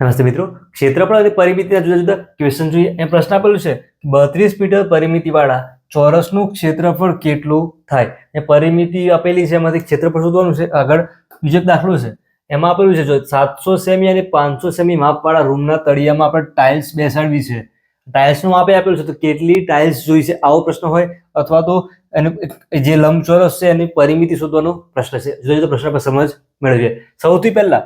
નમસ્તે મિત્રો. ક્ષેત્રફળ અને પરિમિતિના જુદા જુદા ક્વેશ્ચન જોઈએ. એ પ્રશ્ન આપેલું છે બત્રીસ મીટર પરિમિતિવાળા ચોરસનું ક્ષેત્રફળ કેટલું થાય? એ પરિમિતિ આપેલી છે એમાંથી ક્ષેત્રફળ શોધવાનું છે. આગળ બીજો દાખલો છે. એમાં આપેલું છે, જો સાતસો સેમી અને પાંચસો સેમી માપવાળા રૂમના તળિયામાં આપણે ટાઇલ્સ બેસાડવી છે. ટાઇલ્સનું માપે આપેલું છે, તો કેટલી ટાઇલ્સ જોઈ છે આવો પ્રશ્ન હોય અથવા તો એનું જે લંબચોરસ છે એની પરિમિતિ શોધવાનો પ્રશ્ન છે. જુદા જુદા પ્રશ્ન પર સમજ મેળવીએ. સૌથી પહેલા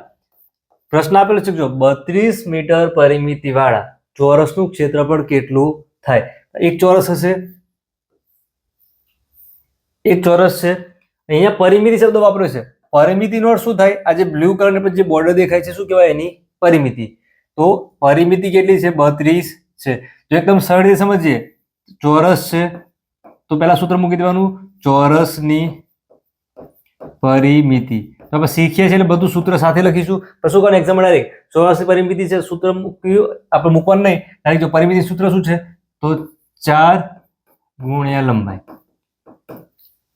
પ્રશ્ન આપેલો છે જો બત્રીસ મીટર પરિમિતિ વાળા ચોરસનું ક્ષેત્રફળ કેટલું થાય? એક ચોરસ હશે. એક ચોરસ છે. અહીંયા પરિમિતિ શબ્દ વાપર્યો છે. પરિમિતિનો અર્થ શું થાય? આ જે બ્લુ કલર પર જે બોર્ડર દેખાય છે, શું કહેવાય? એની પરિમિતિ. તો પરિમિતિ કેટલી છે? બત્રીસ છે. જો એકદમ સરળ રીતે સમજીએ, ચોરસ છે. તો પહેલા સૂત્ર મૂકી દેવાનું. ચોરસની પરિમિતિ. આપણે શીખીએ છીએ એટલે બધું સૂત્ર સાથે લખીશું. તો શું કરવાનું? એક્ઝામ ડાયરેક્ટ ચોરાસી પરિમિતિ છે, સૂત્ર મૂક્યું, આપણે મૂકવાનું નહીં. ડાયરેક્ટ જો પરિમિતિ સૂત્ર શું છે? તો ચાર ગુણ્યા લંબાઈ.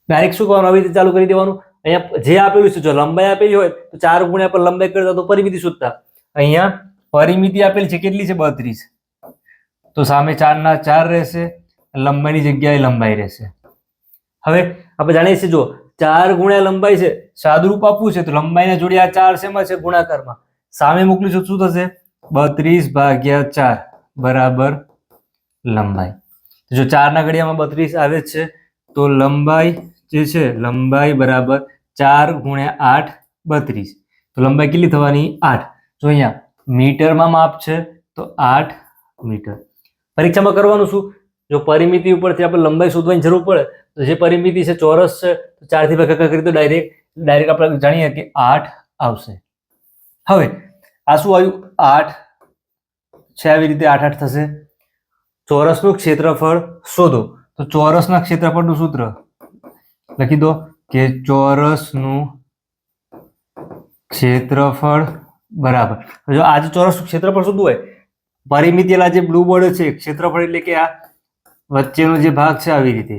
ડાયરેક્ટ શું કરવાનું? આવી રીતે ચાલુ કરી દેવાનું. અહીંયા જે આપેલું છે, જો લંબાઈ આપેલી હોય, તો ચાર ગુણ્યા પર લંબાઈ કરતા તો પરિમિતિ શોધતા. અહીંયા પરિમિતિ આપેલી છે કેટલી છે? બત્રીસ. તો સામે ચારના ચાર રહેશે, લંબાઈની જગ્યાએ લંબાઈ રહેશે. હવે આપણે જાણીએ છીએ, જો ચાર ગુણ્યા લંબાઈ છે. સાદુરૂપ આપવું છે તો લંબાઈને જોડે આ ચાર શેમાં છે? ગુણાકારમાં. સામે મોકલીશું શું થશે? બત્રીસ ભાગ્યા ચાર બરાબર લંબાઈ. જો ચારના ઘડિયામાં બત્રીસ આવે છે, તો લંબાઈ જે છે, લંબાઈ બરાબર ચાર ગુણ્યા આઠ બત્રીસ. તો લંબાઈ કેટલી થવાની? આઠ. જો અહીંયા મીટરમાં માપ છે, તો આઠ મીટર. પરીક્ષામાં કરવાનું શું? જો પરિમિતિ ઉપરથી આપણે લંબાઈ શોધવાની જરૂર પડે, તો જે પરિમિતિ છે ચોરસ છે, તો ચારથી ભાગાકાર કરી તો ડાયરેક્ટ ડાયરેક્ટ આપણે જાણીએ કે આઠ આવશે. હવે આ શું આવ્યું આઠ, છે આવી રીતે આઠ આઠ થશે. ચોરસનું ક્ષેત્રફળ શોધો. તો ચોરસના ક્ષેત્રફળનું સૂત્ર લખી દો કે ચોરસનું ક્ષેત્રફળ બરાબર. જો આજે ચોરસનું ક્ષેત્રફળ શોધવું હોય પરિમિતિ જે બ્લુ બોર્ડ છે, ક્ષેત્રફળ એટલે કે આ વચ્ચેનો જે ભાગ છે આવી રીતે.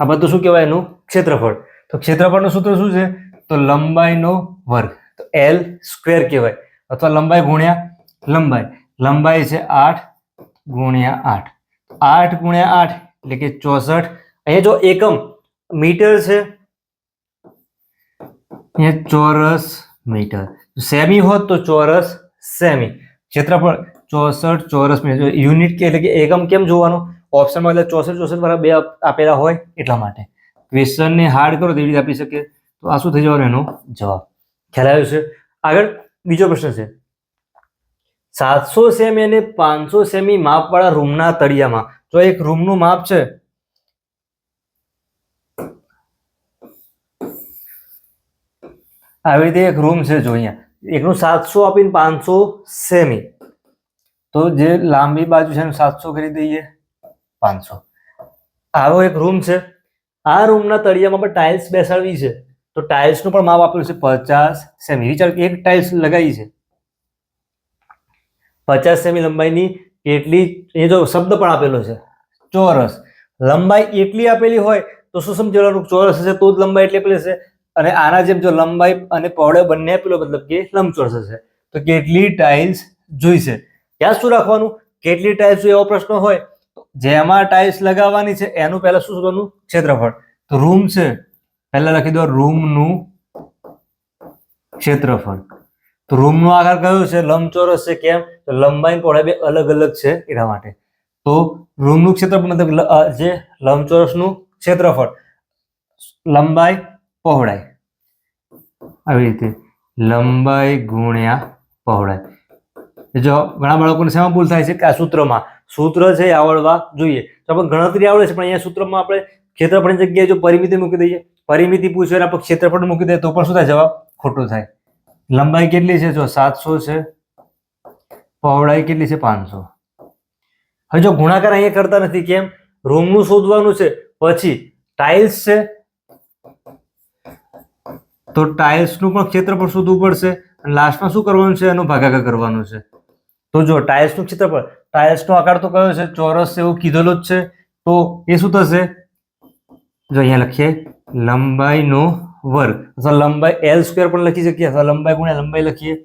આ બધું શું કહેવાય એનું? ક્ષેત્રફળ. તો ક્ષેત્રફળનું સૂત્ર શું છે? તો લંબાઈનો વર્ગ. તો એલ સ્ક્વેર કહેવાય. અથવા લંબાઈ ગુણ્યા લંબાઈ. લંબાઈ છે આઠ ગુણ્યા આઠ. આઠ ગુણ્યા આઠ એટલે કે ચોસઠ. અહીંયા જો એકમ મીટર છે, અહીંયા ચોરસ મીટર. સેમી હોત તો ચોરસ સેમી. ક્ષેત્રફળ ચોસઠ ચોરસ મીટર યુનિટ કે એટલે કે એકમ કેમ જોવાનો? ઓપ્શનમાં એટલે ચોસઠ ચોસઠ વાળા બે આપેલા હોય એટલા માટે. ક્વેશ્ચનને હાર્ડ કરો તેવી રીતે આપી શકે તો આ શું થઈ જવાનું એનો જવાબ? ખ્યાલ આવ્યો છે? આગળ બીજો પ્રશ્ન છે. સાતસો સેમી અને પાંચસો સેમી માપવાળા રૂમના તળિયામાં જો એક રૂમનું માપ છે, આવી રીતે એક રૂમ છે જો અહીંયા. એકનું સાતસો આપીને પાંચસો સેમી. તો જે લાંબી બાજુ છે સાતસો કરી દઈએ, પાંચસો. આવો એક રૂમ છે. આ રૂમના તળિયામાં પણ ટાઇલ્સ બેસાડવી છે. તો ટાઇલ્સનું પણ માપ આપેલું છે પચાસ સેમી વિચાર એક ટાઇલ્સ લગાવી છે. પચાસ સેમી લંબાઈની કેટલી, એ જો શબ્દ પણ આપેલો છે. ચોરસ. લંબાઈ એટલી આપેલી હોય તો શું સમજવાનું ચોરસ હશે તો જ લંબાઈ એટલી આપેલી હશે. અને આના જેમ જો લંબાઈ અને પહોળાઈ બંને આપેલો મતલબ કે લંબચોરસ હશે. તો કેટલી ટાઇલ્સ જોઈશે ત્યાં શું રાખવાનું? કેટલી ટાઇલ્સ એવો પ્રશ્ન હોય. જેમાં ટાઇલ્સ લગાવવાની છે, એનું પહેલા શું શોધવાનું? ક્ષેત્રફળ. તો રૂમ છે, પહેલા લખી દો રૂમનું ક્ષેત્રફળ. તો રૂમનો આકાર કયો છે? લંબચોરસ છે, કેમ? તો લંબાઈ પહોળાઈ બે અલગ અલગ છે એના માટે. તો રૂમનું ક્ષેત્રફળ મતલબ જે લંબચોરસનું ક્ષેત્રફળ. લંબાઈ, પહોળાઈ. આવી રીતે. લંબાઈ ગુણ્યા પહોળાઈ. જો ઘણા બાળકોને શેમાં ભૂલ થાય છે કે આ સૂત્રમાં? સૂત્ર છે આવડવા જોઈએ. તો આપણે ગણતરી આવડે છે, પણ અહીંયા સૂત્રમાં આપણે ક્ષેત્રફળની જગ્યાએ જો પરિમિતિ મૂકી દઈએ, પરિમિતિ પૂછે અને આપણે ક્ષેત્રફળ મૂકી દઈએ તો પણ શું થાય? જવાબ ખોટો થાય. લંબાઈ કેટલી છે? જો સાતસો છે, પહોળાઈ કેટલી છે? પાંચસો. હવે જો ગુણાકાર અહીંયા કરતા નથી, કેમ? રૂમનું શોધવાનું છે, પછી ટાઇલ્સ છે, તો ટાઇલ્સનું પણ ક્ષેત્રફળ શોધવું પડશે લાસ્ટમાં શું કરવાનું છે? એનો ભાગાકાર કરવાનો છે. તો જો ટાઇલ્સનું ક્ષેત્રફળ ટાઇલ્સનો આકાર તો કયો છે? ચોરસ એવું કીધેલો જ છે. તો એ શું થશે? જો અહીંયા લખીએ, લંબાઈનો વર્ગ. અથવા લંબાઈ એલ સ્ક્વેર પણ લખી શકીએ, અથવા લંબાઈ ગુણ્યા લંબાઈ લખીએ.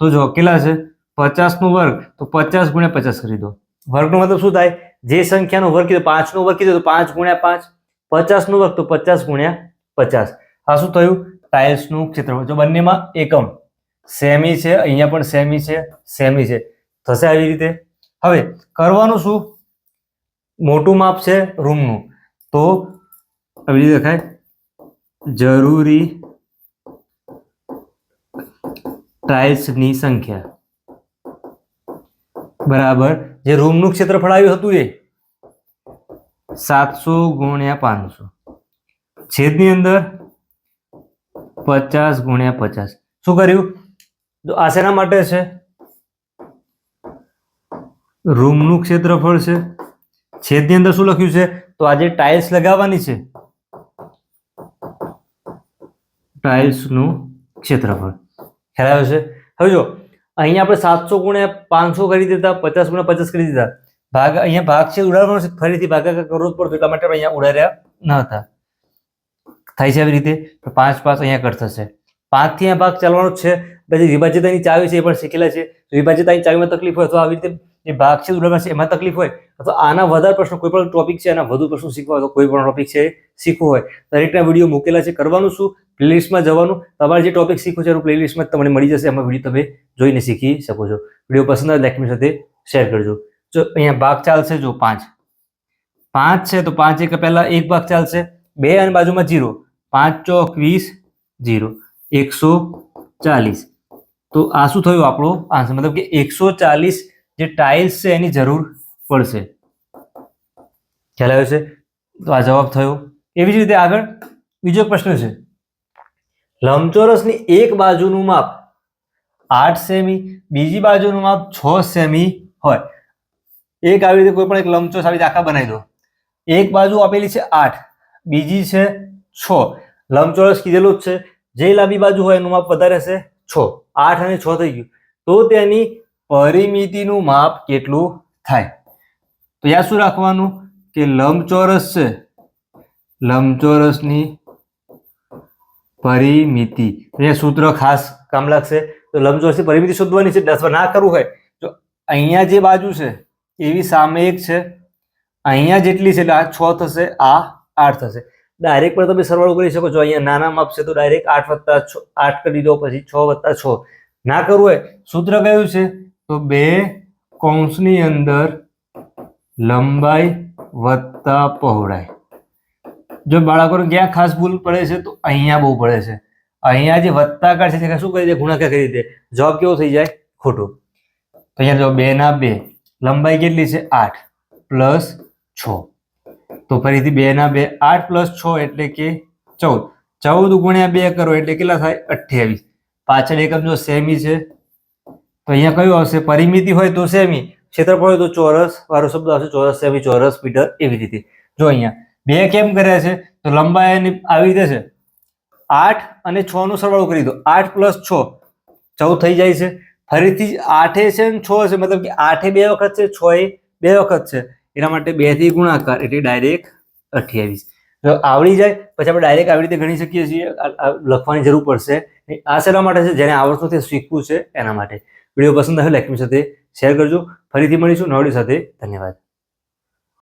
તો જો કેટલા છે? પચાસનો વર્ગ. તો પચાસ ગુણ્યા પચાસ કરી દો. વર્ગનો મતલબ શું થાય? જે સંખ્યાનો વર્ગ કીધો, પાંચનો વર્ગ કીધો, તો પાંચ ગુણ્યા પાંચ. પચાસનો વર્ગ, તો પચાસ ગુણ્યા પચાસ. આ શું થયું? ટાઇલ્સનું ક્ષેત્રફળ. જો બંનેમાં એકમ, સેમી છે, અહીંયા પણ સેમી છે સેમી છે. થશે આવી રીતે? હવે, કરવાનું શું? મોટું માપ છે રૂમનું. તો આવી રીતે દેખાય. જરૂરી ટાઇલ્સની સંખ્યા. બરાબર. જે રૂમનું ક્ષેત્રફળ આવ્યું હતું એ? સાતસો ગુણ્યા પાંચસો. છેદની અંદર પચાસ ગુણ્યા પચાસ. શું કર્યું? આ શેના માટે છે? રૂમનું ક્ષેત્રફળ છે. છેદની અંદર શું લખ્યું છે? તો આજે ટાઇલ્સ લગાવવાની છે. ટાઇલ્સનું ક્ષેત્રફળ. ખ્યાલ આવ્યો છે? હવે જો, અહીંયા આપણે સાતસો ગુણ્યા પાંચસો કરી દીધા, પચાસ ગુણ્યા પચાસ કરી દીધા. ભાગ, અહીંયા ભાગ છે, ઉડાડવાનો છે. ફરીથી ભાગાકાર કરવો જ પડતો, એટલા માટે અહીંયા ઉડાડ્યા ન હતા. થાય છે આવી રીતે? પાંચ પાંચ અહીંયા કટ થશે. પાંચથી અહીંયા ભાગ ચાલવાનો જ છે. પછી વિભાજ્યતાની ચાવી છે, એ પણ શીખેલા છે. વિભાજ્યતાની ચાવીમાં તકલીફ હોય તો આવી રીતે જે ભાગ છે છે, એમાં તકલીફ હોય અથવા આના વધારે પ્રશ્નો કોઈ પણ ટોપિક છે, આના વધુ પ્રશ્નો શીખવા હોય તો કોઈ પણ ટોપિક છે શીખવું હોય. દરેકના વીડિયો મૂકેલા છે, કરવાનું શું? પ્લેલિસ્ટમાં જવાનું. તમારે જે ટોપિક શીખવું છે, એનું પ્લેલિસ્ટમાં તમને મળી જશે, એમાં વીડિયો તમે જોઈને શીખી શકો છો. વીડિયો પસંદ આવે લાઈક સાથે શેર કરજો. જો અહીંયા ભાગ ચાલશે, જો પાંચ. પાંચ છે, તો પાંચ એક પહેલા એક ભાગ ચાલશે. બે અને બાજુમાં જીરો પાંચ ચોક વીસ જીરો એકસો ચાલીસ. તો આ શું થયું આપણો? આન્સર મતલબ કે એકસો ચાલીસ જે ટાઇલ્સ છે એની જરૂર પડશે. ખ્યાલ આવ્યો છે? તો આ જવાબ થયો. એવી જ રીતે આગળ બીજો પ્રશ્ન છે. લંબચોરસની એક બાજુનું માપ આઠ સેમી, બીજી બાજુનું માપ છ સેમી હોય. એક આવી રીતે કોઈ પણ એક લંબચોરસ આવી રીતે આખા બનાવી દો. એક બાજુ આપેલી છે આઠ, બીજી છે છ. લંબચોરસ કીધેલું જ છે. જે લાંબી બાજુ હોય એનું માપ વધારે હશે છ. આઠ અને છ થઈ ગયું. તો તેની પરિમિતિનું માપ કેટલું થાય? તો યાદ શું રાખવાનું? કે લંબચોરસ છે. લંબચોરસની પરિમિતિ. અહીંયા સૂત્ર ખાસ કામ લાગશે. તો લંબચોરસની પરિમિતિ શોધવાની છે. અથવા ના કરવું હોય તો અહીંયા જે બાજુ છે, એવી સામે એક છે. અહીંયા જેટલી છે એટલે આ છ થશે, આ આઠ થશે. ડાયરેક્ટ પણ તમે સરવાળો કરી શકો છો. અહીંયા નાના માપ છે તો ડાયરેક્ટ આઠ વત્તા છ, આઠ કરી દો પછી છ વત્તા છ. ના કરવું હોય, સૂત્ર કયું છે? તો બે કૌંસની અંદર લંબાઈ વત્તા પહોળાઈ. જો બાળકોને ક્યાં ખાસ ભૂલ પડે છે, તો અહીંયા બહુ પડે છે. અહીંયા જે વત્તાકાર છે શું કરી દે? ગુણાકાર કરી દે. જવાબ કેવો થઈ જાય? ખોટો. તો અહીંયા જો બે ના બે. લંબાઈ કેટલી છે? આઠ પ્લસ છ. તો ફરીથી બે ના બે. આઠ પ્લસ છ એટલે કે ચૌદ. ચૌદ ગુણ્યા બે કરો એટલે કેટલા થાય? અઠ્યાવીસ. પાછળ એકમ જો સેમી છે તો અહીંયા કયું આવશે? પરિમિતિ હોય તો સેમી, ક્ષેત્રફળ હોય તો ચોરસ વાળો શબ્દ આવશે ચોરસ, સેમી, ચોરસ, મીટર, એવી રીતે. જો અહીંયા બે કેમ કર્યા છે? તો લંબાઈ એની આવી રીતે છે આઠ અને છ નું સરવાળો કરી દો. આઠ પ્લસ છ, ચૌદ થઈ જાય છે. ફરીથી આઠે છે ને છ છે, મતલબ કે આઠે બે વખત છે, છ એ બે વખત છે. એના માટે બેથી ગુણાકાર એટલે ડાયરેક્ટ અઠ્યાવીસ. જો આવડી જાય, પછી આપણે ડાયરેક્ટ આવી રીતે ગણી શકીએ છીએ. લખવાની જરૂર પડશે. આ શેના માટે છે? જેને આવડતું તે શીખવું છે, એના માટે. વીડિયો પસંદ આવ્યો લાઈક સાથે શેર કરજો. ફરીથી મળીશું નવડી સાથે. ધન્યવાદ.